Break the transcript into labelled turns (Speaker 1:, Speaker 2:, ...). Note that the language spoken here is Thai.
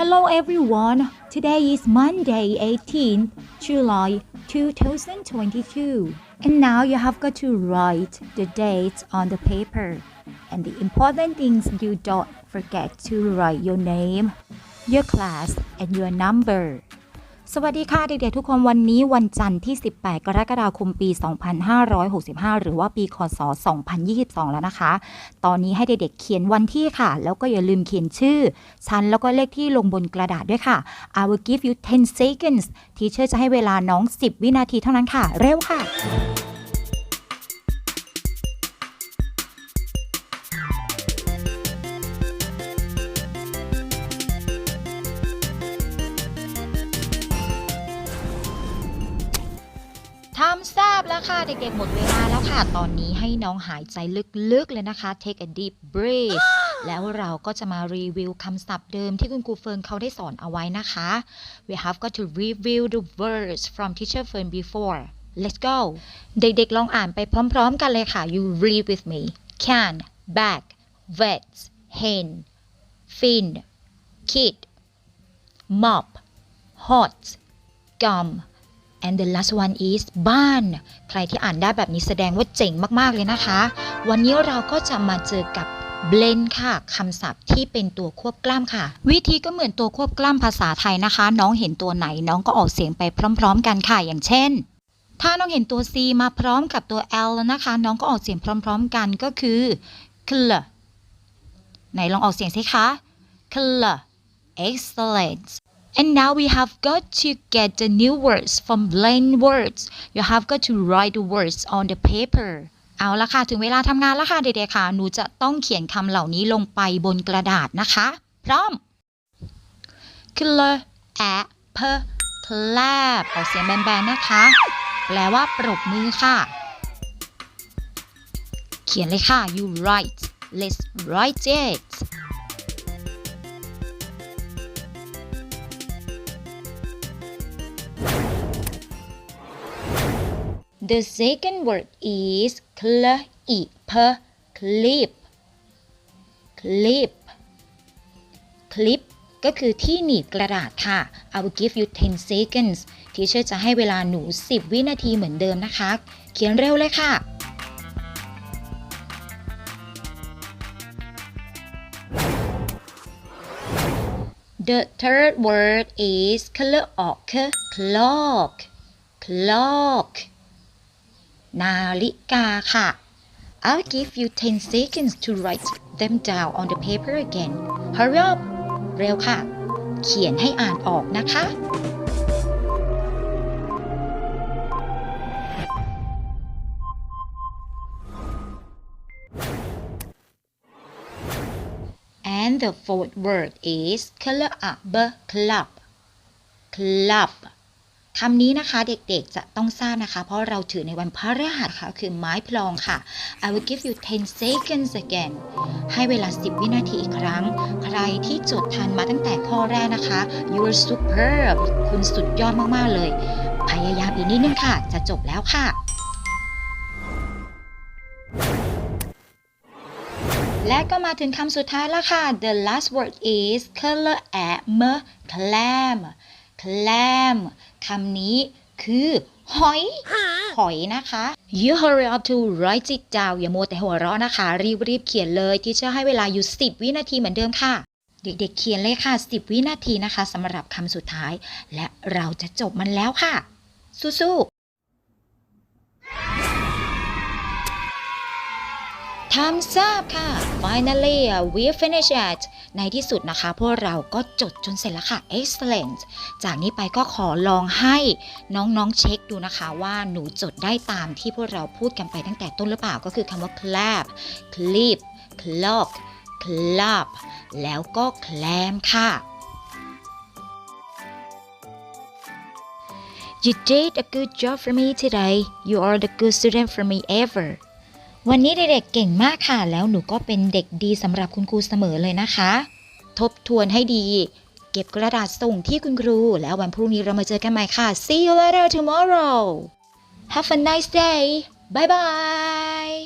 Speaker 1: Hello everyone. Today is Monday, 18th July 2022. And now you have got to write the dates on the paper. And the important things you don't forget to write your name, your class, and your number. สวัสดีค่ะเด็กๆทุกคนวันนี้วันจันทร์ที่ 18 กรกฎาคมปี 2565 หรือว่าปีคศ 2022 แล้วนะคะ ตอนนี้ให้เด็กๆเขียนวันที่ค่ะ แล้วก็อย่าลืมเขียนชื่อ ชั้นแล้วก็เลขที่ลงบนกระดาษด้วยค่ะ I will give you 10 seconds ทีเชอร์จะให้เวลาน้อง 10 วินาทีเท่านั้นค่ะ เร็วค่ะ ล้วค่ะ เด็กๆ หมดเวลาแล้วค่ะ ตอนนี้ให้น้องหายใจลึกๆ เลยนะคะ take a deep breath แล้วเราก็จะมารีวิวคำศัพท์เดิมที่คุณครูเฟิร์นเขาได้สอนเอาไว้นะคะ we have got to review the words from teacher Fern before let's go เด็กๆ ลองอ่านไปพร้อมๆ กันเลยค่ะ you read with me can bag vet hen fin kid mop hot gum and the last one is บ้าน ใครที่อ่านได้แบบนี้แสดงว่าเจ๋งมากๆเลยนะคะ วันนี้เราก็จะมาเจอกับ blend ค่ะคำศัพท์ที่เป็นตัวควบกล้ำค่ะ วิธีก็เหมือนตัวควบกล้ำภาษาไทยนะคะ น้องเห็นตัวไหนน้องก็ออกเสียงไปพร้อม ๆ กันค่ะ อย่างเช่น ถ้าน้องเห็นตัว C มาพร้อมกับตัว L แล้วนะคะ น้องก็ออกเสียงพร้อม ๆ กันก็คือ cl ไหนลองออกเสียงสิคะ cl excellent And now we have got to get the new words from blend words. You have got to write the words on the paper. เอาละค่ะถึงเวลาทำงานแล้วค่ะเด็กๆค่ะ หนูจะต้องเขียนคำเหล่านี้ลงไปบนกระดาษนะคะ พร้อม cl a p clap ออกเสียงแบนๆนะคะ แปลว่าปรบมือค่ะ เขียนเลยค่ะ you write let's write it The second word is clip clip clip clip ก็คือที่หนีบกระดาษค่ะ I will give you 10 seconds ทีเชอร์จะให้เวลาหนู 10 วินาทีเหมือนเดิมนะคะ เขียนเร็วเลยค่ะ The third word is clock clock clock นาฬิกาค่ะ I'll give you 10 seconds to write them down on the paper again hurry up เร็วค่ะ เขียนให้อ่านออกนะคะ and the fourth word is club club club คำนี้นะคะเด็กๆจะต้องทราบนะคะ เพราะเราถือในวันพฤหัสค่ะ คือไม้พลองค่ะ I will give you 10 seconds again ให้เวลา 10 วินาทีอีกครั้ง ใครที่จดทันมาตั้งแต่ข้อแรกนะคะ you're superb คุณสุดยอดมากๆเลย พยายามอีกนิดนึงค่ะ จะจบแล้วค่ะ และก็มาถึงคำสุดท้ายแล้วค่ะ the last word is color at m clam clam คำนี้คือ หอย หอยนะคะ you hurry up to write it down อย่ามัวแต่หัวเราะนะคะ รีบๆเขียนเลยที่จะให้เวลาอยู่ 10 วินาทีเหมือนเดิมค่ะ เด็กๆเขียนเลยค่ะ 10 วินาทีนะคะสำหรับคำสุดท้าย และเราจะจบมันแล้วค่ะ สู้ๆ ทำทราบค่ะ finally we finish it ในที่สุดนะคะ พวกเราก็จดจนเสร็จแล้วค่ะ excellent จากนี้ไปก็ขอลองให้น้องๆเช็คดูนะคะ ว่าหนูจดได้ตามที่พวกเราพูดกันไปตั้งแต่ต้นหรือเปล่าก็คือคำว่า clap clip clock clap แล้วก็ clam ค่ะ You did a good job for me today. You are the good student for me ever. วันนี้เด็กๆเก่งมากค่ะ แล้วหนูก็เป็นเด็กดีสำหรับคุณครูเสมอเลยนะคะ ทบทวนให้ดี เก็บกระดาษส่งที่คุณครู แล้ววันพรุ่งนี้เรามาเจอกันใหม่ค่ะ See you later tomorrow Have a nice day Bye bye